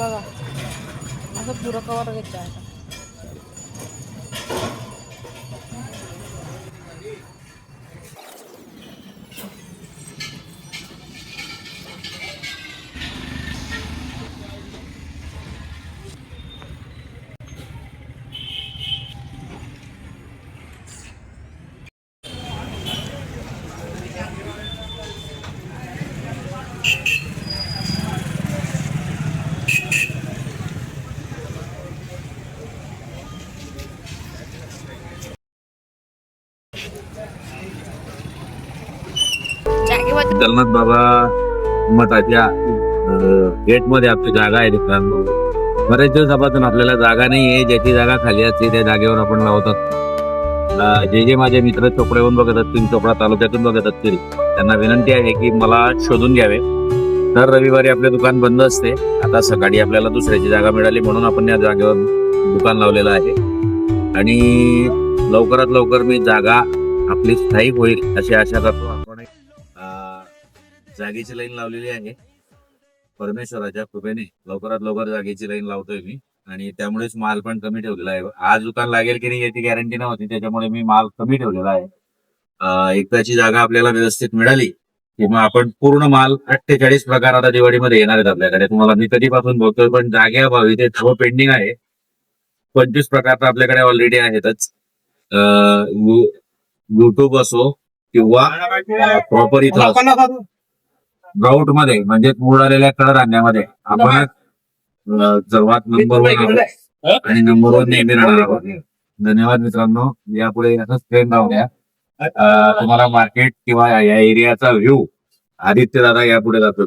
बघा. असं पुरं कवर घ्यायचं आहे जगन्नाथ बाबा मठाच्या गेटमध्ये आपली जागा आहे मित्रांनो बरेच दिवसापासून आपल्याला जागा नाही आहे. ज्याची जागा खाली असते त्या जागेवर आपण लावतात जे जे माझे मित्र चोपड्याहून बघत असतील चोपडा तालुक्यातून बघत असतील त्यांना विनंती आहे की मला शोधून घ्यावे. तर रविवारी आपले दुकान बंद असते. आता सकाळी आपल्याला दुसऱ्याची जागा मिळाली म्हणून आपण या जागेवर दुकान लावलेलं आहे. आणि लवकरात लवकर मी जागा आपली स्थायिक होईल अशी आशा करतो. जागेची लाईन लावलेली आहे. परमेश्वराच्या कृपेने लवकरात लवकर जागेची लाईन लावतोय मी. आणि त्यामुळेच माल पण कमी ठेवलेला आहे. आज दुकान लागेल की नाही याची गॅरंटी नव्हती. त्याच्यामुळे मी माल कमी ठेवलेला आहे. एकदाची जागा आपल्याला व्यवस्थित मिळाली की मग आपण पूर्ण माल अठ्ठेचाळीस प्रकार आता दिवाळीमध्ये येणार आहेत आपल्याकडे. तुम्हाला मी कधीपासून बघतोय पण जागेअभावी ते थोडं पेंडिंग आहे. पंचवीस प्रकार तर आपल्याकडे ऑलरेडी आहेतच. युट्यूब असो किंवा प्रॉपर इथं असो. ग्राउंडमध्ये म्हणजे मूळ आलेल्या कडधान्यामध्ये. आपण सर्वात नंबर वन आहोत. आणि नंबर वन नेहमी राहणार आहोत. धन्यवाद मित्रांनो. यापुढे असंच ट्रेन राहू द्या तुम्हाला मार्केट किंवा या एरियाचा व्ह्यू आदित्य दादा यापुढे जातो